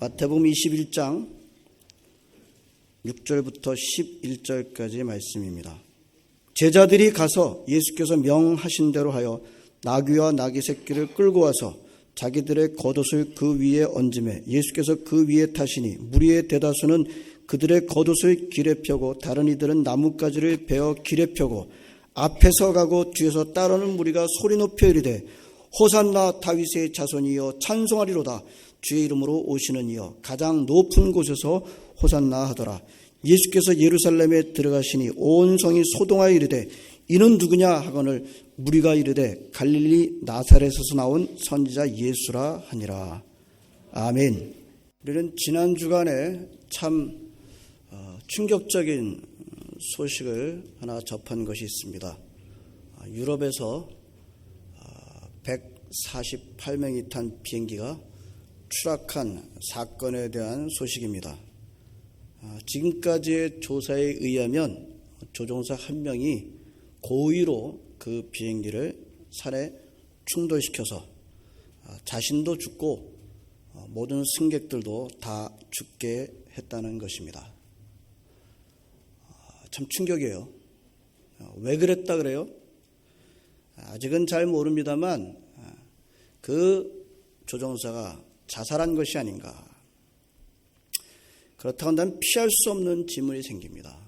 마태복음 21장 6절부터 11절까지의 말씀입니다. 제자들이 가서 예수께서 명하신 대로 하여 나귀와 나귀 새끼를 끌고 와서 자기들의 겉옷을 그 위에 얹음에 예수께서 그 위에 타시니 무리의 대다수는 그들의 겉옷을 길에 펴고 다른 이들은 나뭇가지를 베어 길에 펴고 앞에서 가고 뒤에서 따르는 무리가 소리 높여 이르되 호산나 다윗의 자손이여 찬송하리로다 주의 이름으로 오시는 이여 가장 높은 곳에서 호산나 하더라. 예수께서 예루살렘에 들어가시니 온 성이 소동하여 이르되 이는 누구냐? 하거늘 무리가 이르되 갈릴리 나사렛에서 나온 선지자 예수라 하니라. 아멘. 우리는 지난 주간에 참 어, 충격적인 소식을 하나 접한 것이 있습니다. 아, 유럽에서 148명이 탄 비행기가 추락한 사건에 대한 소식입니다. 아, 지금까지의 조사에 의하면 조종사 한 명이 고의로 그 비행기를 산에 충돌시켜서 아, 자신도 죽고 어, 모든 승객들도 다 죽게 했다는 것입니다. 아, 참 충격이에요. 어, 왜 그랬다 그래요? 아직은 잘 모릅니다만 그 조종사가 자살한 것이 아닌가. 그렇다고 한다면 피할 수 없는 질문이 생깁니다.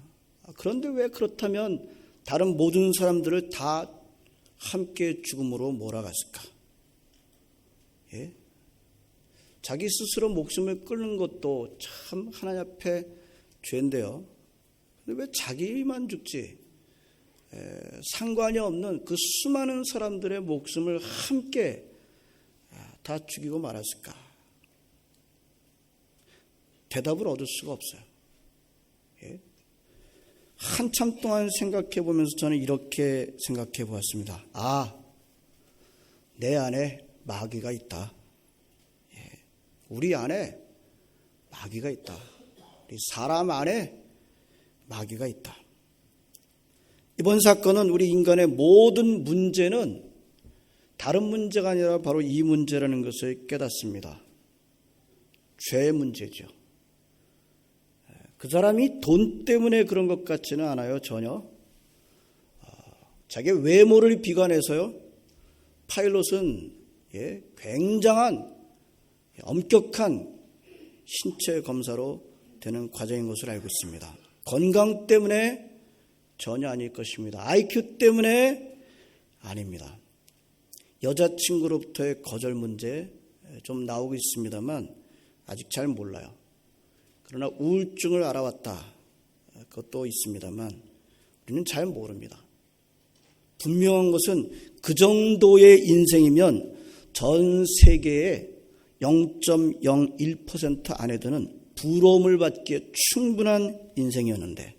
그런데 왜 그렇다면 다른 모든 사람들을 다 함께 죽음으로 몰아갔을까? 예? 자기 스스로 목숨을 끊는 것도 참 하나님 앞에 죄인데요. 근데 왜 자기만 죽지? 에, 상관이 없는 그 수많은 사람들의 목숨을 함께 다 죽이고 말았을까? 대답을 얻을 수가 없어요. 예? 한참 동안 생각해 보면서 저는 이렇게 생각해 보았습니다. 아, 내 안에 마귀가 있다. 예. 우리 안에 마귀가 있다. 우리 사람 안에 마귀가 있다. 이번 사건은 우리 인간의 모든 문제는 다른 문제가 아니라 바로 이 문제라는 것을 깨닫습니다. 죄의 문제죠. 그 사람이 돈 때문에 그런 것 같지는 않아요, 전혀. 자기 외모를 비관해서요, 파일럿은 예, 굉장한 엄격한 신체 검사로 되는 과정인 것을 알고 있습니다. 건강 때문에 전혀 아닐 것입니다. IQ 때문에 아닙니다. 여자친구로부터의 거절 문제 좀 나오고 있습니다만 아직 잘 몰라요. 그러나 우울증을 알아왔다. 그것도 있습니다만 우리는 잘 모릅니다. 분명한 것은 그 정도의 인생이면 전 세계의 0.01% 안에 드는 부러움을 받기에 충분한 인생이었는데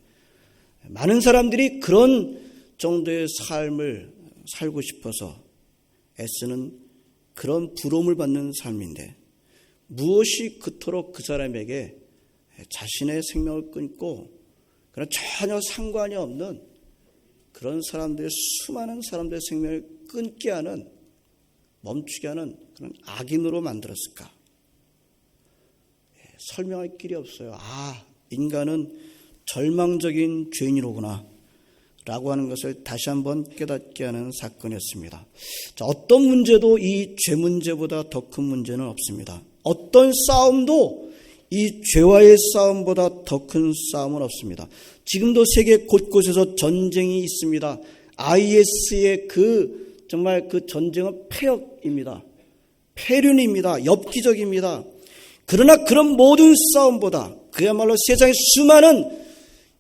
많은 사람들이 그런 정도의 삶을 살고 싶어서 애쓰는 그런 부러움을 받는 삶인데 무엇이 그토록 그 사람에게 자신의 생명을 끊고 그런 전혀 상관이 없는 그런 사람들의 수많은 사람들의 생명을 끊게 하는 멈추게 하는 그런 악인으로 만들었을까? 설명할 길이 없어요. 아, 인간은 절망적인 죄인이로구나. 라고 하는 것을 다시 한번 깨닫게 하는 사건이었습니다. 자, 어떤 문제도 이 죄 문제보다 더 큰 문제는 없습니다. 어떤 싸움도 이 죄와의 싸움보다 더 큰 싸움은 없습니다. 지금도 세계 곳곳에서 전쟁이 있습니다. IS의 그 정말 그 전쟁은 폐역입니다. 폐륜입니다. 엽기적입니다. 그러나 그런 모든 싸움보다 그야말로 세상의 수많은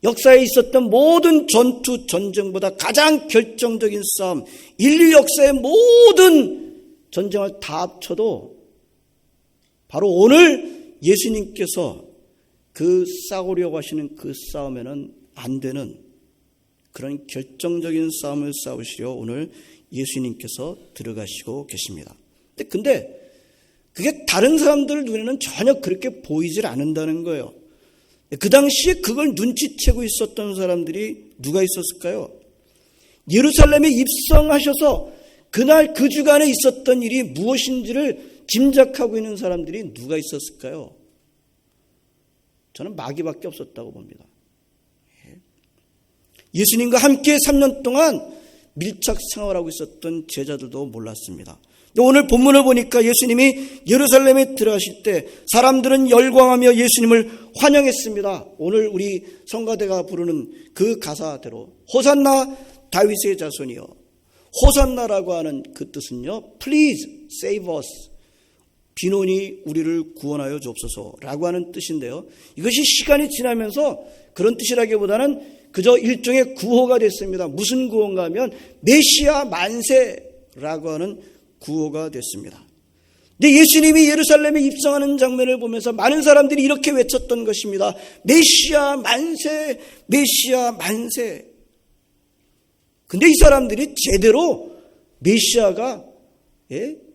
역사에 있었던 모든 전투 전쟁보다 가장 결정적인 싸움, 인류 역사의 모든 전쟁을 다 합쳐도 바로 오늘 예수님께서 그 싸우려고 하시는 그 싸움에는 안 되는 그런 결정적인 싸움을 싸우시려 오늘 예수님께서 들어가시고 계십니다. 근데 그게 다른 사람들 눈에는 전혀 그렇게 보이질 않는다는 거예요. 그 당시에 그걸 눈치채고 있었던 사람들이 누가 있었을까요? 예루살렘에 입성하셔서 그날 그 주간에 있었던 일이 무엇인지를 짐작하고 있는 사람들이 누가 있었을까요? 저는 마귀밖에 없었다고 봅니다. 예. 예수님과 함께 3년 동안 밀착 생활하고 있었던 제자들도 몰랐습니다. 오늘 본문을 보니까 예수님이 예루살렘에 들어가실 때 사람들은 열광하며 예수님을 환영했습니다. 오늘 우리 성가대가 부르는 그 가사대로 호산나 다윗의 자손이여 호산나라고 하는 그 뜻은요. Please save us. 비논이 우리를 구원하여 주옵소서라고 하는 뜻인데요. 이것이 시간이 지나면서 그런 뜻이라기보다는 그저 일종의 구호가 됐습니다. 무슨 구호인가 하면 메시아 만세라고 하는 구호가 됐습니다. 근데 예수님이 예루살렘에 입성하는 장면을 보면서 많은 사람들이 이렇게 외쳤던 것입니다. 메시아 만세, 메시아 만세. 근데 이 사람들이 제대로 메시아가 예?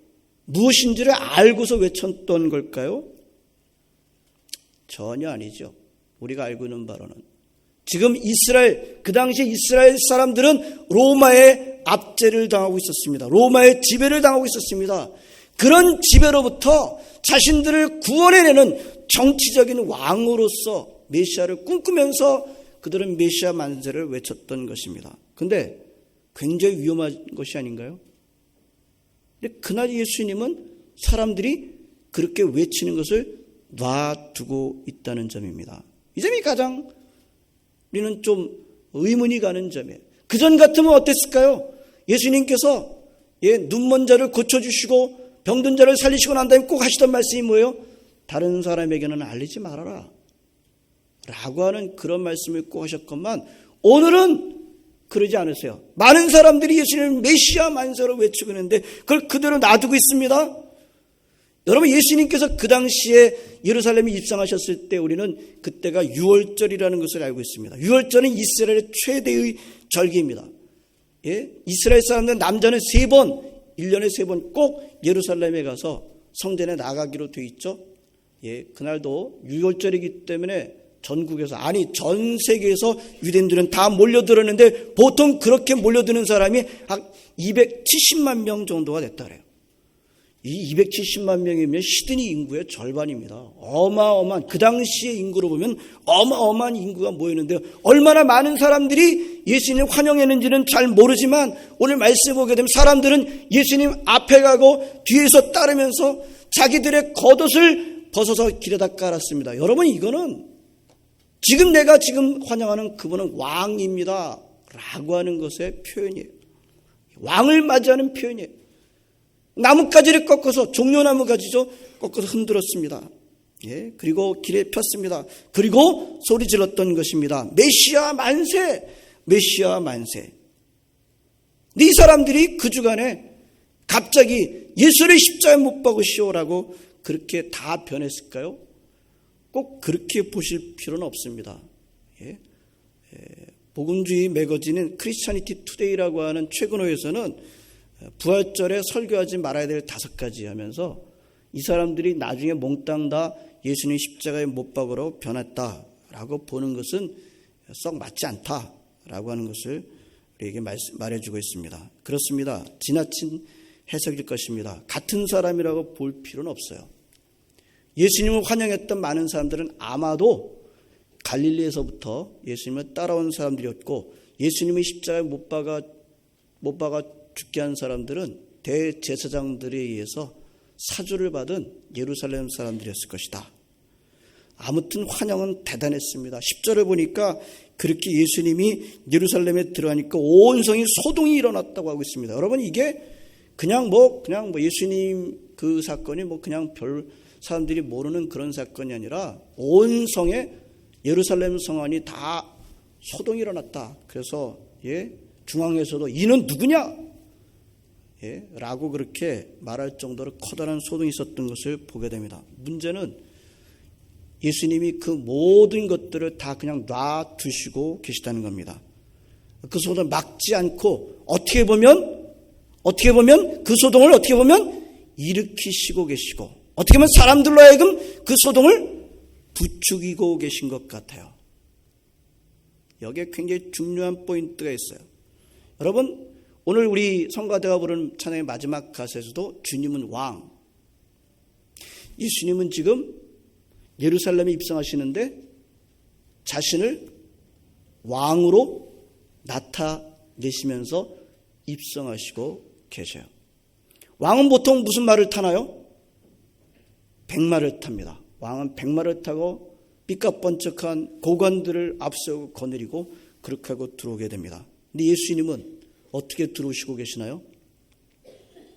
무엇인지를 알고서 외쳤던 걸까요? 전혀 아니죠. 우리가 알고 있는 바로는 지금 이스라엘 그 당시 이스라엘 사람들은 로마의 압제를 당하고 있었습니다. 로마의 지배를 당하고 있었습니다. 그런 지배로부터 자신들을 구원해내는 정치적인 왕으로서 메시아를 꿈꾸면서 그들은 메시아 만세를 외쳤던 것입니다. 근데 굉장히 위험한 것이 아닌가요? 근데 그날 예수님은 사람들이 그렇게 외치는 것을 놔두고 있다는 점입니다. 이 점이 가장 우리는 좀 의문이 가는 점이에요. 그전 같으면 어땠을까요? 예수님께서 예, 눈먼 자를 고쳐주시고 병든 자를 살리시고 난 다음에 꼭 하시던 말씀이 뭐예요? 다른 사람에게는 알리지 말아라. 라고 하는 그런 말씀을 꼭 하셨건만 오늘은 그러지 않으세요. 많은 사람들이 예수님을 메시아 만세로 외치고 있는데 그걸 그대로 놔두고 있습니다. 여러분 예수님께서 그 당시에 예루살렘에 입성하셨을 때 우리는 그때가 6월절이라는 것을 알고 있습니다. 6월절은 이스라엘의 최대의 절기입니다. 예? 이스라엘 사람들 남자는 세 번, 1년에 세 번 꼭 예루살렘에 가서 성전에 나가기로 돼 있죠. 예, 그날도 6월절이기 때문에 전국에서 아니 전 세계에서 유대인들은 다 몰려들었는데 보통 그렇게 몰려드는 사람이 한 270만 명 정도가 됐다 그래요. 이 270만 명이면 시드니 인구의 절반입니다. 어마어마한 그 당시의 인구로 보면 어마어마한 인구가 모이는데 얼마나 많은 사람들이 예수님 환영했는지는 잘 모르지만 오늘 말씀 보게 되면 사람들은 예수님 앞에 가고 뒤에서 따르면서 자기들의 겉옷을 벗어서 길에다 깔았습니다. 여러분 이거는 지금 내가 지금 환영하는 그분은 왕입니다. 라고 하는 것의 표현이에요. 왕을 맞이하는 표현이에요. 나뭇가지를 꺾어서 종려나무 가지죠. 꺾어서 흔들었습니다. 예, 그리고 길에 폈습니다. 그리고 소리 질렀던 것입니다. 메시아 만세! 메시아 만세. 이 사람들이 그 주간에 갑자기 예수를 십자에 못 박으시오라고 그렇게 다 변했을까요? 꼭 그렇게 보실 필요는 없습니다. 예? 예, 복음주의 매거진인 크리스찬니티 투데이라고 하는 최근호에서는 부활절에 설교하지 말아야 될 다섯 가지 하면서 이 사람들이 나중에 몽땅 다 예수님 십자가에 못 박으러 변했다라고 보는 것은 썩 맞지 않다라고 하는 것을 우리에게 말해주고 있습니다. 그렇습니다. 지나친 해석일 것입니다. 같은 사람이라고 볼 필요는 없어요. 예수님을 환영했던 많은 사람들은 아마도 갈릴리에서부터 예수님을 따라온 사람들이었고 예수님의 십자가에 못 박아 못 박아 죽게 한 사람들은 대제사장들에 의해서 사주를 받은 예루살렘 사람들이었을 것이다. 아무튼 환영은 대단했습니다. 10절을 보니까 그렇게 예수님이 예루살렘에 들어가니까 온 성이 소동이 일어났다고 하고 있습니다. 여러분 이게 그냥 뭐 그냥 뭐 예수님 그 사건이 뭐 그냥 별 사람들이 모르는 그런 사건이 아니라 온 성에 예루살렘 성안이 다 소동이 일어났다. 그래서 예 중앙에서도 이는 누구냐? 예, 라고 그렇게 말할 정도로 커다란 소동이 있었던 것을 보게 됩니다. 문제는 예수님이 그 모든 것들을 다 그냥 놔두시고 계시다는 겁니다. 그 소동을 막지 않고 어떻게 보면 어떻게 보면 그 소동을 어떻게 보면 일으키시고 계시고 어떻게 보면 사람들로 하여금 그 소동을 부추기고 계신 것 같아요. 여기에 굉장히 중요한 포인트가 있어요. 여러분 오늘 우리 성가대가 부르는 찬양의 마지막 가사에서도 주님은 왕. 예수님은 지금 예루살렘에 입성하시는데 자신을 왕으로 나타내시면서 입성하시고 계셔요. 왕은 보통 무슨 말을 타나요? 백마를 탑니다. 왕은 백마를 타고 삐까번쩍한 고관들을 앞세우고 거느리고 그렇게 하고 들어오게 됩니다. 근데 예수님은 어떻게 들어오시고 계시나요?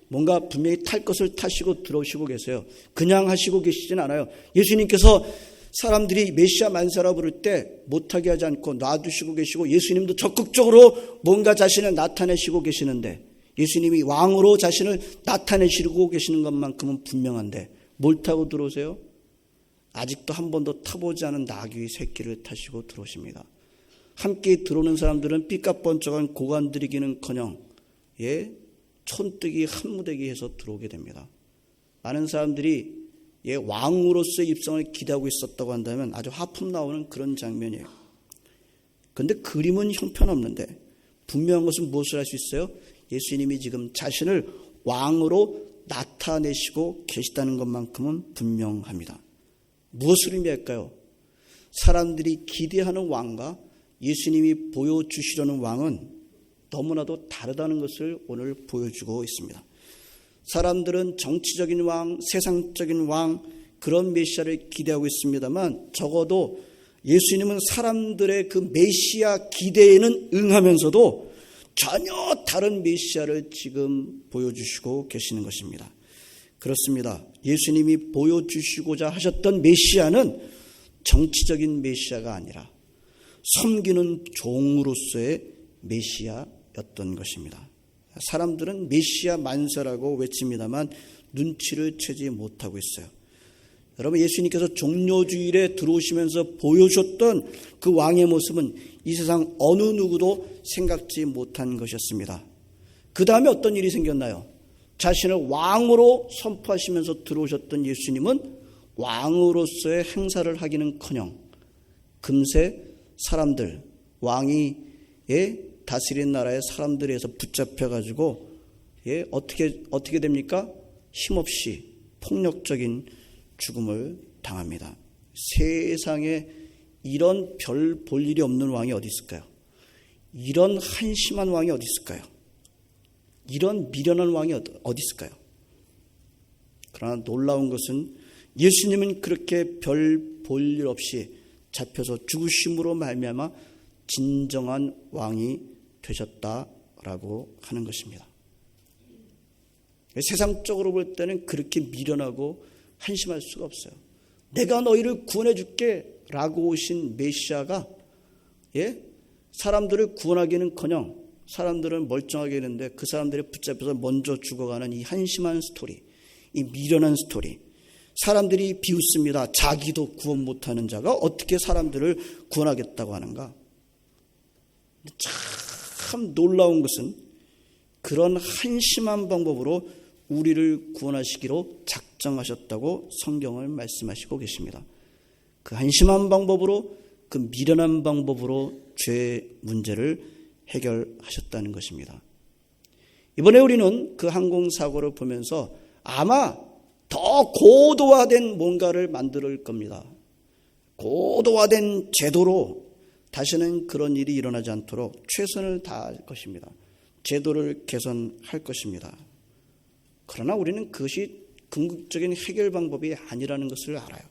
뭔가 분명히 탈 것을 타시고 들어오시고 계세요. 그냥 하시고 계시진 않아요. 예수님께서 사람들이 메시아 만사라 부를 때 못하게 하지 않고 놔두시고 계시고 예수님도 적극적으로 뭔가 자신을 나타내시고 계시는데 예수님이 왕으로 자신을 나타내시고 계시는 것만큼은 분명한데 뭘 타고 들어오세요? 아직도 한 번도 타보지 않은 나귀 새끼를 타시고 들어오십니다. 함께 들어오는 사람들은 삐까번쩍한 고관들이기는커녕 예 촌뜨기 한무대기 해서 들어오게 됩니다. 많은 사람들이 예, 왕으로서의 입성을 기대하고 있었다고 한다면 아주 하품 나오는 그런 장면이에요. 그런데 그림은 형편없는데 분명한 것은 무엇을 할 수 있어요? 예수님이 지금 자신을 왕으로 나타내시고 계시다는 것만큼은 분명합니다. 무엇을 의미할까요? 사람들이 기대하는 왕과 예수님이 보여주시려는 왕은 너무나도 다르다는 것을 오늘 보여주고 있습니다. 사람들은 정치적인 왕, 세상적인 왕, 그런 메시아를 기대하고 있습니다만 적어도 예수님은 사람들의 그 메시아 기대에는 응하면서도 전혀 다른 메시아를 지금 보여주시고 계시는 것입니다. 그렇습니다. 예수님이 보여주시고자 하셨던 메시아는 정치적인 메시아가 아니라 섬기는 종으로서의 메시아였던 것입니다. 사람들은 메시아 만세라고 외칩니다만 눈치를 채지 못하고 있어요. 여러분 예수님께서 종료주일에 들어오시면서 보여줬던 그 왕의 모습은 이 세상 어느 누구도 생각지 못한 것이었습니다. 그 다음에 어떤 일이 생겼나요? 자신을 왕으로 선포하시면서 들어오셨던 예수님은 왕으로서의 행사를 하기는커녕 금세 사람들 왕이 예, 다스린 나라의 사람들에서 붙잡혀 가지고 예, 어떻게 어떻게 됩니까? 힘없이 폭력적인 죽음을 당합니다. 세상에 이런 별 볼 일이 없는 왕이 어디 있을까요? 이런 한심한 왕이 어디 있을까요? 이런 미련한 왕이 어디 있을까요? 그러나 놀라운 것은 예수님은 그렇게 별 볼 일 없이 잡혀서 죽으심으로 말미암아 진정한 왕이 되셨다라고 하는 것입니다. 세상적으로 볼 때는 그렇게 미련하고 한심할 수가 없어요. 내가 너희를 구원해 줄게 라고 오신 메시아가 예? 사람들을 구원하기는커녕 사람들은 멀쩡하게 있는데 그 사람들이 붙잡혀서 먼저 죽어가는 이 한심한 스토리, 이 미련한 스토리. 사람들이 비웃습니다. 자기도 구원 못하는 자가 어떻게 사람들을 구원하겠다고 하는가? 참 놀라운 것은 그런 한심한 방법으로 우리를 구원하시기로 작 정하셨다고 성경을 말씀하시고 계십니다. 그 한심한 방법으로 그 미련한 방법으로 죄 문제를 해결하셨다는 것입니다. 이번에 우리는 그 항공사고를 보면서 아마 더 고도화된 뭔가를 만들 겁니다. 고도화된 제도로 다시는 그런 일이 일어나지 않도록 최선을 다할 것입니다. 제도를 개선할 것입니다. 그러나 우리는 그것이 궁극적인 해결 방법이 아니라는 것을 알아요.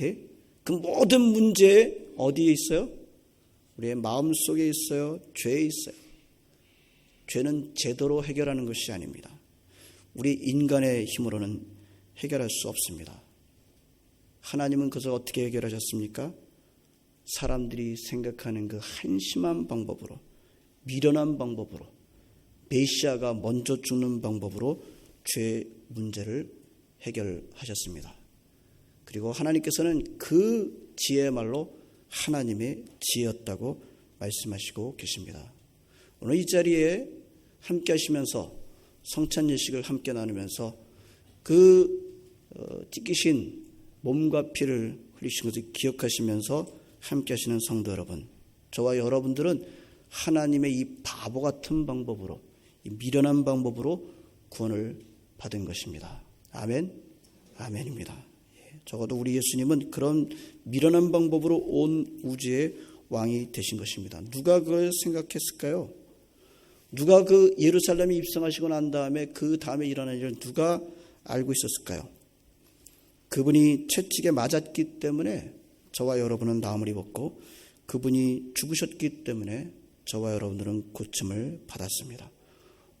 예? 그 모든 문제 어디에 있어요? 우리의 마음 속에 있어요. 죄에 있어요. 죄는 제도로 해결하는 것이 아닙니다. 우리 인간의 힘으로는 해결할 수 없습니다. 하나님은 그것을 어떻게 해결하셨습니까? 사람들이 생각하는 그 한심한 방법으로, 미련한 방법으로, 메시아가 먼저 죽는 방법으로 죄 문제를 해결하셨습니다. 그리고 하나님께서는 그 지혜말로 하나님의 지혜였다고 말씀하시고 계십니다. 오늘 이 자리에 함께 하시면서 성찬 예식을 함께 나누면서 그 찢기신 어, 몸과 피를 흘리신 것을 기억하시면서 함께 하시는 성도 여러분, 저와 여러분들은 하나님의 이 바보 같은 방법으로, 이 미련한 방법으로 구원을 받은 것입니다. 아멘? 아멘입니다. 예, 적어도 우리 예수님은 그런 미련한 방법으로 온 우주의 왕이 되신 것입니다. 누가 그걸 생각했을까요? 누가 그 예루살렘에 입성하시고 난 다음에 그 다음에 일어난 일을 누가 알고 있었을까요? 그분이 채찍에 맞았기 때문에 저와 여러분은 나음을 입었고 그분이 죽으셨기 때문에 저와 여러분들은 고침을 받았습니다.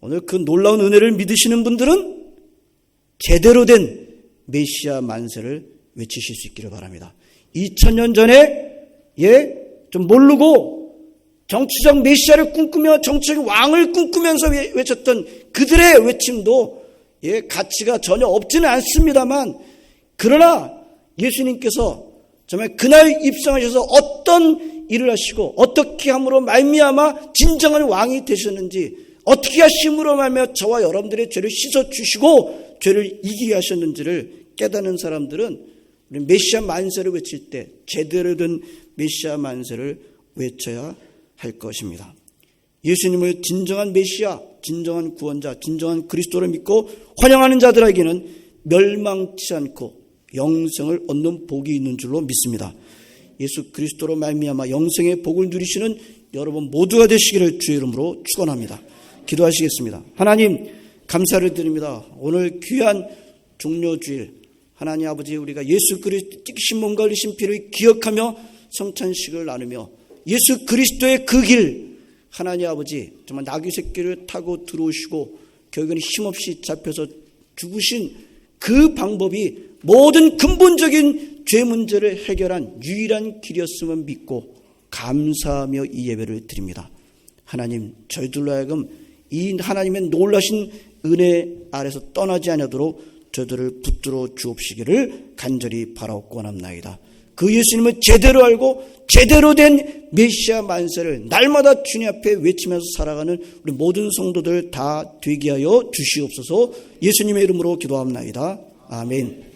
오늘 그 놀라운 은혜를 믿으시는 분들은 제대로 된 메시아 만세를 외치실 수 있기를 바랍니다. 2000년 전에 예, 좀 모르고 정치적 메시아를 꿈꾸며 정치적 왕을 꿈꾸면서 외쳤던 그들의 외침도 예, 가치가 전혀 없지는 않습니다만 그러나 예수님께서 정말 그날 입성하셔서 어떤 일을 하시고 어떻게 함으로 말미암아 진정한 왕이 되셨는지 어떻게 하심으로 말미암아 저와 여러분들의 죄를 씻어 주시고 죄를 이기게 하셨는지를 깨닫는 사람들은 우리 메시아 만세를 외칠 때 제대로 된 메시아 만세를 외쳐야 할 것입니다. 예수님을 진정한 메시아, 진정한 구원자, 진정한 그리스도를 믿고 환영하는 자들에게는 멸망치 않고 영생을 얻는 복이 있는 줄로 믿습니다. 예수 그리스도로 말미암아 영생의 복을 누리시는 여러분 모두가 되시기를 주의 이름으로 축원합니다. 기도하시겠습니다. 하나님 감사를 드립니다. 오늘 귀한 종료주일 하나님 아버지 우리가 예수 그리스도 찍으신 몸과 흘리신 피를 기억하며 성찬식을 나누며 예수 그리스도의 그 길 하나님 아버지 정말 나귀 새끼를 타고 들어오시고 결국은 힘없이 잡혀서 죽으신 그 방법이 모든 근본적인 죄 문제를 해결한 유일한 길이었음을 믿고 감사하며 이 예배를 드립니다. 하나님 저희들로 하여금 이 하나님의 놀라신 은혜 아래서 떠나지 않도록 저들을 붙들어 주옵시기를 간절히 바라옵고 원합나이다. 그 예수님을 제대로 알고 제대로 된 메시아 만세를 날마다 주님 앞에 외치면서 살아가는 우리 모든 성도들 다 되게 하여 주시옵소서 예수님의 이름으로 기도합나이다. 아멘.